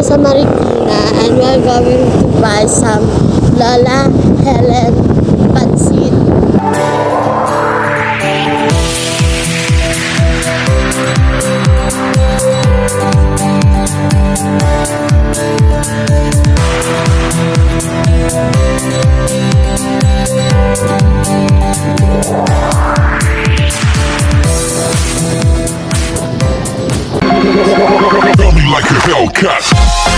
kami sa Marikina and we're going to buy some Lola Helen Pansit. Me like a Hellcat.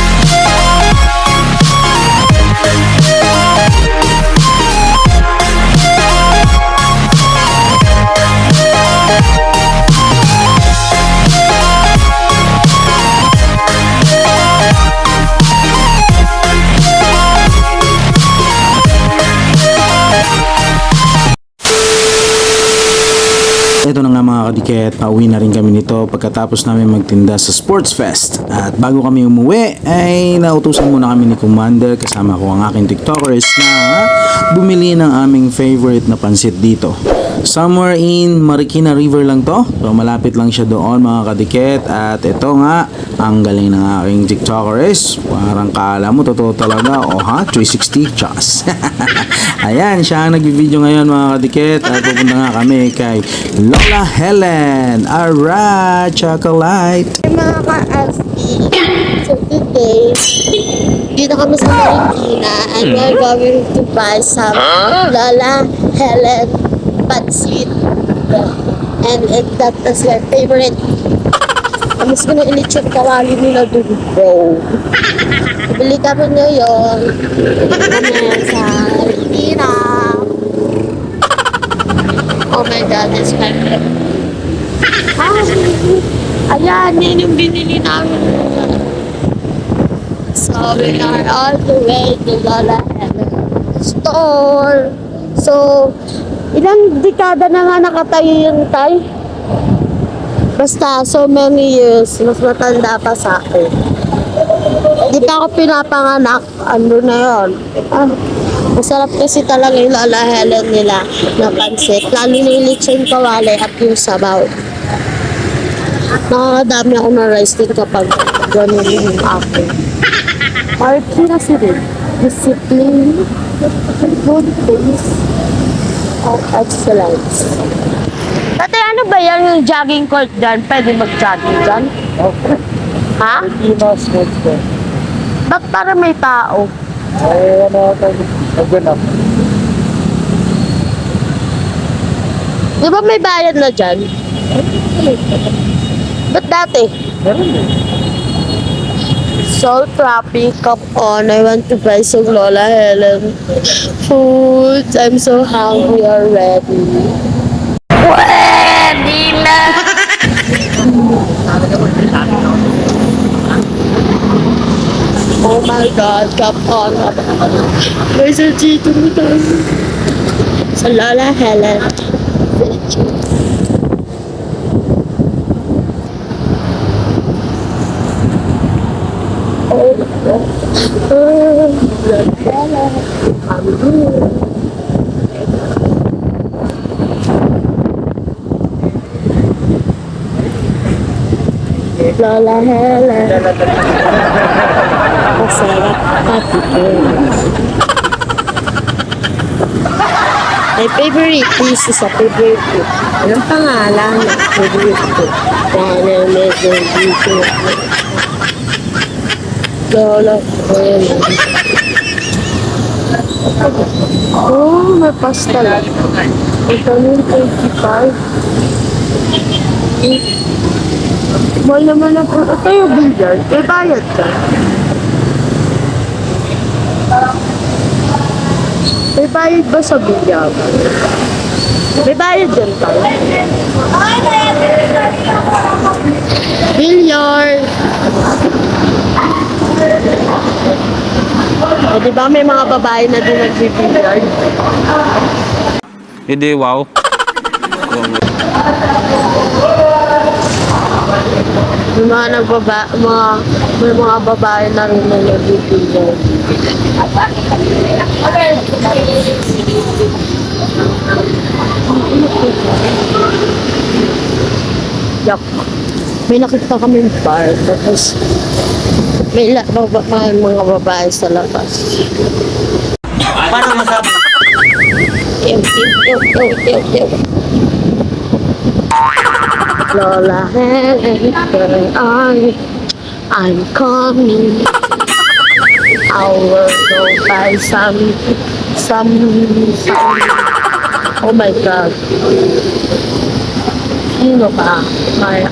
Mga kadiket, pauwi na rin kami nito pagkatapos namin magtinda sa Sports Fest. At bago kami umuwi, ay nautusan muna kami ni Commander kasama ko ang aking TikTokers na bumili ng aming favorite na pansit dito. Somewhere in Marikina River lang to. So malapit lang siya doon mga kadiket. At ito nga, ang galing ng aking TikTokers. Parang kala mo, totoo talaga. O ha, 360 chas. Ayan, siya ang nag-video ngayon mga kadiket. At pupunta nga kami kay Lola Helen. Alright, chocolate. Hey, mga ka-FB, so today, dito kami sa Marikina and we're going to buy some Lola Helen Pansit. And it, that is my favorite. Amis ko na ilitsyon kawali nila dun, bro. Bili kami ngayon. Kami sa Marikina. Oh my God, it's my favorite. Ah, ayan, yan yung binili namin. So, we are all the way to Lola Helen store. So, ilang dekada na nga nakatayo yung tay? Basta, so many years. Mas matanda pa sa akin. Di pa ako pinapanganak. Ano na yon? Ah, masarap kasi talaga yung Lola Helen nila na pansit. Lalo na yung lechon kawali at yung sabaw. Nakakadami ako ng rice din kapag ganun yung akin. Marky na si. Discipline, good taste, of excellence. Dati ano ba yan yung jogging court dyan? Pwede mag-jogging dyan? Ha? Pinas Wednesday. Ba't para may tao? Ay, ano ito? Naganap. Di ba may bayad na dyan? Ba't dati? Meron din. So traffic, come on. I want to buy some Lola Helen food. I'm so hungry already. Pwede na! Oh my God, come on. Where's the Chito nito? Sa Lola Helen. Lola Helen. Masarap pati My favorite dish is a favorite food. Anong pangalan ng favorite food? Dahil medyo dito. Lola. Oh, may pasta lang. Ito yung 25. Mahal naman na po. Ito yung billiard. May bayad ka. May bayad ba sa billiard? May bayad din tayo. Billiard! O, di ba may mga babae na din nag-billiard? Hindi, wow. May mga nagbaba, mga, may mga babae na rin na nag-billiard. Yak. May nakita kami bar. Tapos, May la, mga, babae sa labas. Paano masabi? Ew, ew, ew, ew, ew, ew. Lola you? I'm coming. I will go buy some, some, some. Oh my God. Sino ba? Maya.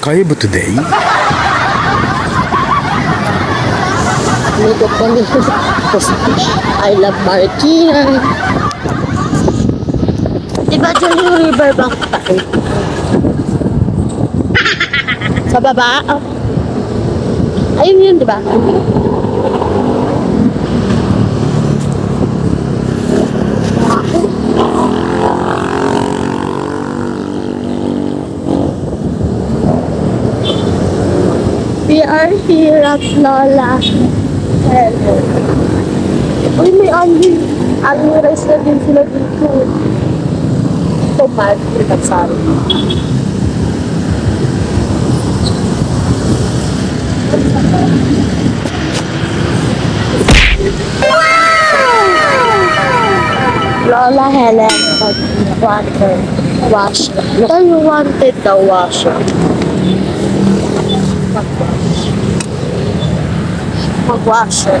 Kaya ba today? I love Marikina. Diba dyan yung riverbank? Sa baba? Oh. Ayun yun, diba? We are here at Lola Hello. Uy, may onion. Onion rice na din sila dito. Tomat, katsari. Lola Helen, water, wash. So you wanted the washer. Mag-washer.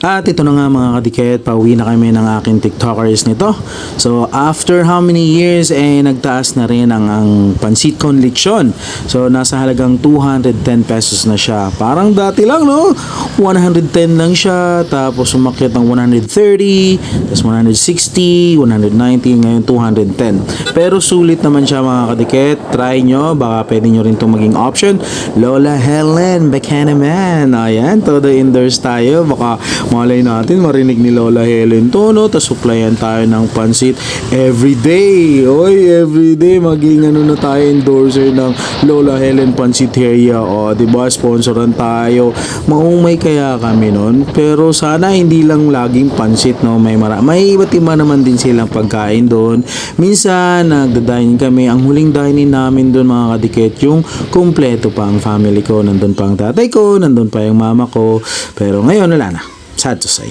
At ito na nga mga kadikit, pauwi na kami ng aking tiktokers nito. So after how many years, eh nagtaas na rin ang, ang pansit con lechon. So nasa halagang 210 pesos na siya. Parang dati lang no, 110 lang siya, tapos umakyat ng 130, tapos 160, 190, ngayon 210. Pero sulit naman siya mga kadikit, try nyo, baka pwede nyo rin itong maging option. Lola Helen, Bacana Man, ayan, todo indoors tayo, baka malay natin marinig ni Lola Helen to no tapos supplyan tayo ng pansit everyday. Oy everyday maging ano na tayo endorser ng Lola Helen Pansiteria. O di ba sponsoran tayo. Maumay kaya kami nun. Pero sana hindi lang laging pansit no? May mara may iba't iba naman din silang pagkain doon. Minsan nagda-dine kami. Ang huling dining namin doon mga kadikit yung kumpleto pa ang family ko. Nandun pa ang tatay ko nandun pa yung mama ko. Pero ngayon wala na sad to say